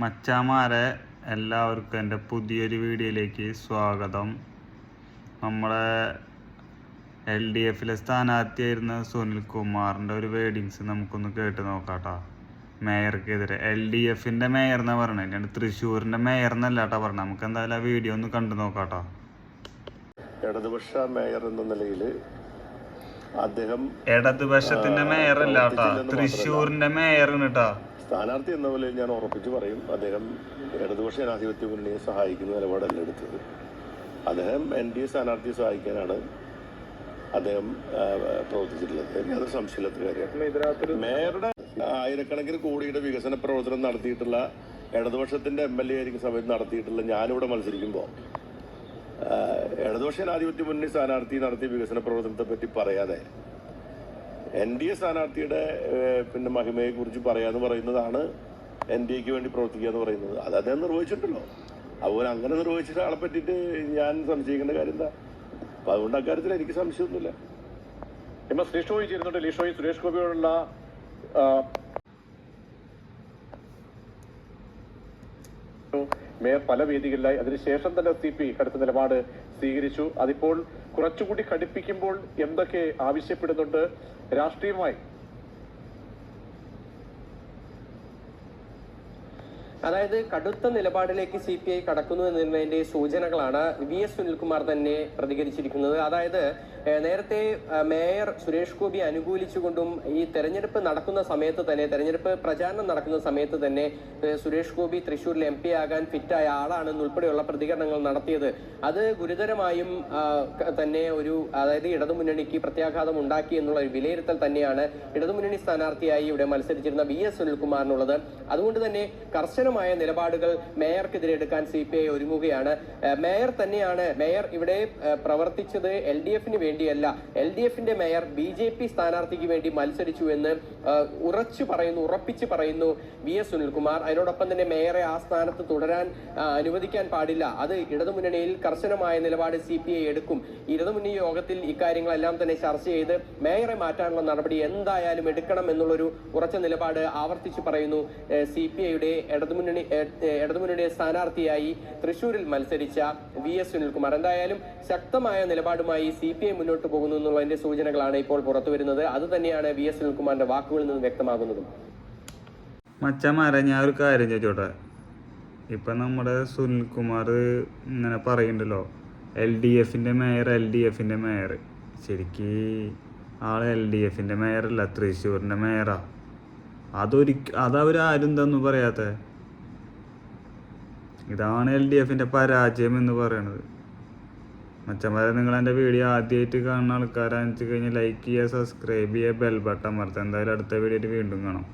മച്ചാമാരെ എല്ലാവർക്കും എന്റെ പുതിയൊരു വീഡിയോയിലേക്ക് സ്വാഗതം. നമ്മളെ എൽ ഡി എഫിലെ സ്ഥാനാർത്ഥിയായിരുന്ന സുനിൽ കുമാറിന്റെ ഒരു വേഡിങ്സ് നമുക്കൊന്ന് കേട്ട് നോക്കാട്ടോ മേയർക്കെതിരെ. എൽ ഡി എഫിന്റെ മേയർ എന്നാ പറയണത് അല്ലാണ്ട് തൃശ്ശൂരിന്റെ മേയർ എന്നല്ല കേട്ടോ പറഞ്ഞത് നമുക്ക് എന്തായാലും ആ വീഡിയോ ഒന്ന് കണ്ടു നോക്കാട്ടോ ഇടതുപക്ഷ മേയർ എന്ന നിലയിൽ അദ്ദേഹം ഇടതുപക്ഷത്തിന്റെ മേയർ അല്ല കേട്ടോ തൃശ്ശൂരിന്റെ മേയറാണ് കേട്ടോ സ്ഥാനാർത്ഥി എന്ന പോലെ ഞാൻ ഉറപ്പിച്ച് പറയും അദ്ദേഹം ഇടതുപക്ഷ ജനാധിപത്യ മുന്നണിയെ സഹായിക്കുന്ന നിലപാടല്ല എടുത്തത്. അദ്ദേഹം എൻ ഡി എ സ്ഥാനാർത്ഥിയെ സഹായിക്കാനാണ് അദ്ദേഹം പ്രവർത്തിച്ചിട്ടുള്ളത്. യാതൊരു സംശയമില്ലാത്ത കാര്യമാണ്. മേയറുടെ ആയിരക്കണക്കിന് കോടിയുടെ വികസന പ്രവർത്തനം നടത്തിയിട്ടുള്ള ഇടതുപക്ഷത്തിന്റെ എം എൽ എ ആയിരിക്കും സമയത്ത് നടത്തിയിട്ടുള്ള ഞാനിവിടെ മത്സരിക്കുമ്പോൾ ഇടതുപക്ഷ ജനാധിപത്യ മുന്നണി സ്ഥാനാർത്ഥി നടത്തിയ വികസന പ്രവർത്തനത്തെ പറ്റി പറയാതെ എൻ ഡി എ സ്ഥാനാർത്ഥിയുടെ പിന്നെ മഹിമയെ കുറിച്ച് പറയാന്ന് പറയുന്നതാണ് എൻ ഡി എക്ക് വേണ്ടി പ്രവർത്തിക്കുക എന്ന് പറയുന്നത്. അത് അദ്ദേഹം നിർവഹിച്ചിട്ടുണ്ടല്ലോ. അതുപോലെ അങ്ങനെ നിർവഹിച്ചിട്ട് ആളെ പറ്റിയിട്ട് ഞാൻ സംശയിക്കേണ്ട കാര്യം എന്താ? അപ്പൊ അതുകൊണ്ട് അക്കാര്യത്തിൽ എനിക്ക് സംശയമൊന്നുമില്ല. എം എസ് ചേരുന്നുണ്ട് ലീഷോയി സുരേഷ് ഗോപിയോടുള്ള ആ, മേയർ പല വേദികളിലായി അതിനുശേഷം തന്നെ സി പി കടുത്ത നിലപാട് സ്വീകരിച്ചു. അതിപ്പോൾ കുറച്ചുകൂടി കടുപ്പിക്കുമ്പോൾ എന്തൊക്കെ ആവശ്യപ്പെടുന്നുണ്ട്? രാഷ്ട്രീയമായി. അതായത് കടുത്ത നിലപാടിലേക്ക് സി പി ഐ കടക്കുന്നു എന്നതിന്റെ സൂചനകളാണ് വി എസ് സുനിൽകുമാർ തന്നെ പ്രതികരിച്ചിരിക്കുന്നത്. അതായത് നേരത്തെ മേയർ സുരേഷ് ഗോപി അനുകൂലിച്ചുകൊണ്ടും ഈ തെരഞ്ഞെടുപ്പ് നടക്കുന്ന സമയത്ത് തന്നെ തെരഞ്ഞെടുപ്പ് പ്രചാരണം നടക്കുന്ന സമയത്ത് തന്നെ സുരേഷ് ഗോപി തൃശൂരിൽ എം പി ആകാൻ ഫിറ്റായ ആളാണെന്നുൾപ്പെടെയുള്ള പ്രതികരണങ്ങൾ നടത്തിയത്. അത് ഗുരുതരമായും തന്നെ ഒരു അതായത് ഇടതുമുന്നണിക്ക് പ്രത്യാഘാതം ഉണ്ടാക്കി എന്നുള്ള ഒരു വിലയിരുത്തൽ തന്നെയാണ് ഇടതുമുന്നണി സ്ഥാനാർത്ഥിയായി ഇവിടെ മത്സരിച്ചിരുന്ന വി എസ് സുനിൽകുമാറിനുള്ളത്. അതുകൊണ്ട് തന്നെ കർശനമായ നിലപാടുകൾ മേയർക്കെതിരെ എടുക്കാൻ സി പി ഐ ഒരുങ്ങുകയാണ്. മേയർ തന്നെയാണ് മേയർ ഇവിടെ പ്രവർത്തിച്ചത് എൽ ഡി എഫിന് വേണ്ടിയല്ല. എൽ ഡി എഫിന്റെ മേയർ ബി ജെ പി സ്ഥാനാർത്ഥിക്ക് വേണ്ടി മത്സരിച്ചു എന്ന് ഉറച്ചു പറയുന്നു ഉറപ്പിച്ചു പറയുന്നു വി എസ് സുനിൽകുമാർ. അതിനോടൊപ്പം തന്നെ മേയറെ ആ സ്ഥാനത്ത് തുടരാൻ അനുവദിക്കാൻ പാടില്ല. അത് ഇടതുമുന്നണിയിൽ കർശനമായ നിലപാട് സി പി ഐ എടുക്കും. ഇടതുമുന്നണി യോഗത്തിൽ ഇക്കാര്യങ്ങളെല്ലാം തന്നെ ചർച്ച ചെയ്ത് മേയറെ മാറ്റാനുള്ള നടപടി എന്തായാലും എടുക്കണം എന്നുള്ളൊരു ഉറച്ച നിലപാട് ആവർത്തിച്ചു പറയുന്നു സി പി ഐയുടെ ഇടതുമുന്നണി ഇടതുമുന്നണിയുടെ സ്ഥാനാർത്ഥിയായി തൃശൂരിൽ മത്സരിച്ച വി എസ് സുനിൽകുമാർ. എന്തായാലും ശക്തമായ നിലപാടുമായി സി പി ഐ മുന്നോട്ട് പോകുന്നു എന്നുള്ളതിന്റെ സൂചനകളാണ് ഇപ്പോൾ പുറത്തു വരുന്നത്. അത് തന്നെയാണ് വി എസ് സുനിൽകുമാറിന്റെ വാക്കുകളിൽ നിന്ന് വ്യക്തമാകുന്നതും. മച്ചന്മാരെ ഞാൻ ഒരു കാര്യം ചോദിച്ചോട്ടെ? ഇപ്പം നമ്മുടെ സുനിൽകുമാർ ഇങ്ങനെ പറയുന്നുണ്ടല്ലോ എൽ ഡി എഫിന്റെ മേയർ എൽ ഡി എഫിന്റെ മേയർ. ശരിക്ക് ആൾ എൽ ഡി എഫിന്റെ മേയറല്ല തൃശ്ശൂരിന്റെ മേയറാ. അതൊരിക്ക അതവരാരും തന്നു പറയാത്ത? ഇതാണ് എൽ ഡി എഫിന്റെ പരാജയം എന്ന് പറയണത്. മച്ചന്മാരെ നിങ്ങൾ എന്റെ വീഡിയോ ആദ്യമായിട്ട് കാണുന്ന ആൾക്കാരാണെന്ന് വെച്ച് കഴിഞ്ഞാൽ ലൈക്ക് ചെയ്യുക സബ്സ്ക്രൈബ് ചെയ്യുക ബെൽ ബട്ടൺ അമർത്തുക. എന്തായാലും അടുത്ത വീഡിയോയിൽ വീണ്ടും കാണാം.